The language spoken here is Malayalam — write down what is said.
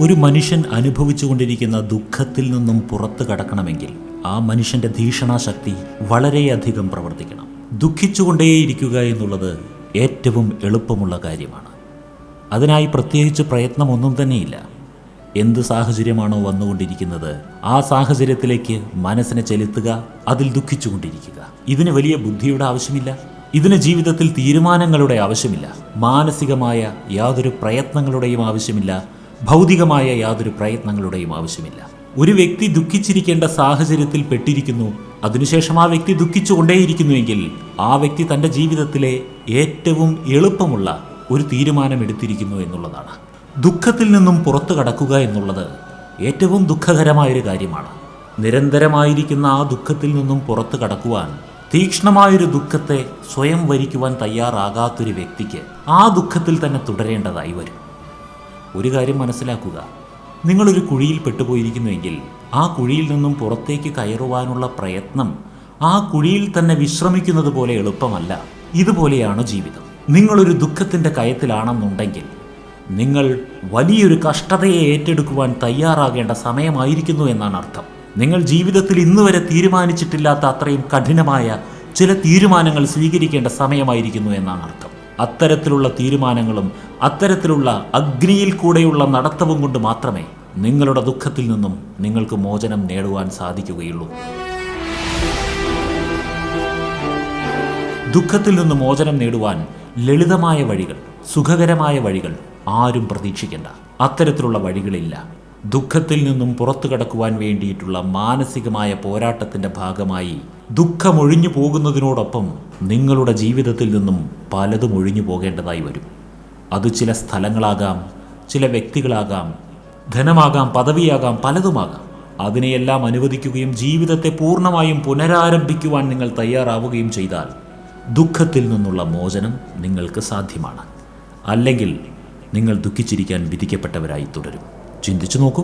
ഒരു മനുഷ്യൻ അനുഭവിച്ചുകൊണ്ടിരിക്കുന്ന ദുഃഖത്തിൽ നിന്നും പുറത്തു കടക്കണമെങ്കിൽ ആ മനുഷ്യന്റെ ധീഷണാശക്തി വളരെയധികം പ്രവർത്തിക്കണം. ദുഃഖിച്ചുകൊണ്ടേയിരിക്കുക എന്നുള്ളത് ഏറ്റവും എളുപ്പമുള്ള കാര്യമാണ്. അതിനായി പ്രത്യേകിച്ച് പ്രയത്നമൊന്നും തന്നെയില്ല. എന്ത് സാഹചര്യമാണോ വന്നുകൊണ്ടിരിക്കുന്നത് ആ സാഹചര്യത്തിലേക്ക് മനസ്സിനെ ചെലുത്തുക അതിൽ ദുഃഖിച്ചുകൊണ്ടിരിക്കുക. ഇതിന് വലിയ ബുദ്ധിയുടെ ആവശ്യമില്ല. ഇതിന് ജീവിതത്തിൽ തീരുമാനങ്ങളുടെ ആവശ്യമില്ല. മാനസികമായ യാതൊരു പ്രയത്നങ്ങളുടെയും ആവശ്യമില്ല. ഭൗതികമായ യാതൊരു പ്രയത്നങ്ങളുടെയും ആവശ്യമില്ല. ഒരു വ്യക്തി ദുഃഖിച്ചിരിക്കേണ്ട സാഹചര്യത്തിൽ പെട്ടിരിക്കുന്നു. അതിനുശേഷം ആ വ്യക്തി ദുഃഖിച്ചുകൊണ്ടേയിരിക്കുന്നുവെങ്കിൽ ആ വ്യക്തി തന്റെ ജീവിതത്തിലെ ഏറ്റവും എളുപ്പമുള്ള ഒരു തീരുമാനം എടുത്തിരിക്കുന്നു എന്നുള്ളതാണ്. ദുഃഖത്തിൽ നിന്നും പുറത്തു കടക്കുക എന്നുള്ളത് ഏറ്റവും ദുഃഖകരമായൊരു കാര്യമാണ്. നിരന്തരമായിരിക്കുന്ന ആ ദുഃഖത്തിൽ നിന്നും പുറത്തു കടക്കുവാൻ തീക്ഷ്ണമായൊരു ദുഃഖത്തെ സ്വയം വരിക്കുവാൻ തയ്യാറാകാത്തൊരു വ്യക്തിക്ക് ആ ദുഃഖത്തിൽ തന്നെ തുടരേണ്ടതായി വരും. ഒരു കാര്യം മനസ്സിലാക്കുക. നിങ്ങളൊരു കുഴിയിൽ പെട്ടുപോയിരിക്കുന്നുവെങ്കിൽ ആ കുഴിയിൽ നിന്നും പുറത്തേക്ക് കയറുവാനുള്ള പ്രയത്നം ആ കുഴിയിൽ തന്നെ വിശ്രമിക്കുന്നത് പോലെ എളുപ്പമല്ല. ഇതുപോലെയാണ് ജീവിതം. നിങ്ങളൊരു ദുഃഖത്തിന്റെ കയത്തിലാണെന്നുണ്ടെങ്കിൽ നിങ്ങൾ വലിയൊരു കഷ്ടതയെ ഏറ്റെടുക്കുവാൻ തയ്യാറാകേണ്ട സമയമായിരിക്കുന്നു എന്നാണ് അർത്ഥം. നിങ്ങൾ ജീവിതത്തിൽ ഇന്നുവരെ തീരുമാനിച്ചിട്ടില്ലാത്ത അത്രയും കഠിനമായ ചില തീരുമാനങ്ങൾ സ്വീകരിക്കേണ്ട സമയമായിരിക്കുന്നു എന്നാണ് അർത്ഥം. അത്തരത്തിലുള്ള തീരുമാനങ്ങളും അത്തരത്തിലുള്ള അഗ്നിയിൽ കൂടെയുള്ള നടത്തവും കൊണ്ട് മാത്രമേ നിങ്ങളുടെ ദുഃഖത്തിൽ നിന്നും നിങ്ങൾക്ക് മോചനം നേടുവാൻ സാധിക്കുകയുള്ളൂ. ദുഃഖത്തിൽ നിന്ന് മോചനം നേടുവാൻ ലളിതമായ വഴികൾ സുഖകരമായ വഴികൾ ആരും പ്രതീക്ഷിക്കേണ്ട. അത്തരത്തിലുള്ള വഴികളില്ല. ദുഃഖത്തിൽ നിന്നും പുറത്തു കടക്കുവാൻ വേണ്ടിയിട്ടുള്ള മാനസികമായ പോരാട്ടത്തിന്റെ ഭാഗമായി ദുഃഖമൊഴിഞ്ഞു പോകുന്നതിനോടൊപ്പം നിങ്ങളുടെ ജീവിതത്തിൽ നിന്നും പലതും ഒഴിഞ്ഞു പോകേണ്ടതായി വരും. അത് ചില സ്ഥലങ്ങളാകാം ചില വ്യക്തികളാകാം ധനമാകാം പദവിയാകാം പലതുമാകാം. അതിനെയെല്ലാം അനുവദിക്കുകയും ജീവിതത്തെ പൂർണമായും പുനരാരംഭിക്കുവാൻ നിങ്ങൾ തയ്യാറാവുകയും ചെയ്താൽ ദുഃഖത്തിൽ നിന്നുള്ള മോചനം നിങ്ങൾക്ക് സാധ്യമാണ്. അല്ലെങ്കിൽ നിങ്ങൾ ദുഃഖിച്ചിരിക്കാൻ വിധിക്കപ്പെട്ടവരായി തുടരും. ചിന്തിച്ചു നോക്കൂ.